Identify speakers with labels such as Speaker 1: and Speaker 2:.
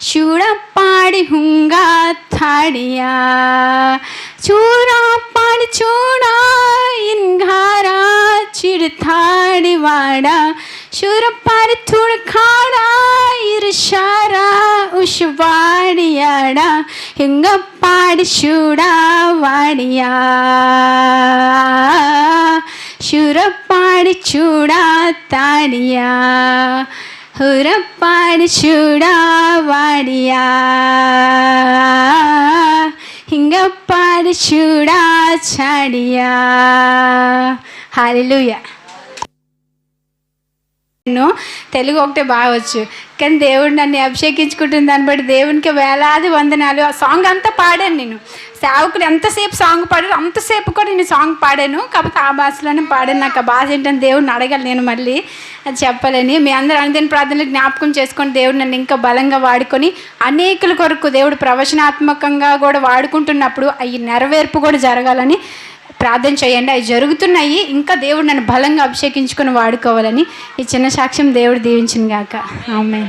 Speaker 1: ചൂടപ്പാടി ഹുങ്കാ താടിയ ചൂടാപ്പാടി ചൂടാ ചിരുത്താടി വാട. ചൂരപ്പാടി തുണക്കാടാ ഇരുഷാരാ. ഉഷുവാടിയാടാ. എങ്കപ്പാടി ചൂടാ വാടിയാ ശൂരപ്പ ചൂടാത്താടിയ ഉറപ്പാട് ചൂടാവാടിയ. ഇങ്ങപ്പാട് ചൂടാ ചാടിയ ഹലലൂയ. నేను తెలుగు ఒకటే బాగా వచ్చు. కానీ దేవుడు నన్ను అభిషేకించుకుంటుంది దాన్ని బట్టి దేవునికి వేలాది వందనాలు. ఆ సాంగ్ అంతా పాడాను నేను. సేవకులు ఎంతసేపు సాంగ్ పాడారు అంతసేపు కూడా నేను సాంగ్ పాడాను. కాకపోతే ఆ భాషలోనే పాడాను. నాకు ఆ భాష ఏంటని దేవుడిని అడగాలి నేను మళ్ళీ. అది చెప్పాలని. మీ అందరూ అనుదిన ప్రార్థనలు జ్ఞాపకం చేసుకొని దేవుడు నన్ను ఇంకా బలంగా వాడుకొని అనేకుల కొరకు దేవుడు ప్రవచనాత్మకంగా కూడా వాడుకుంటున్నప్పుడు అవి నెరవేర్పు కూడా జరగాలని ప్రార్థన చేయండి. అవి జరుగుతున్నాయి. ఇంకా దేవుడు నన్ను బలంగా అభిషేకించుకొని వాడుకోవాలని ఈ చిన్న సాక్ష్యం దేవుడు దీవించిన గాక. ఆమె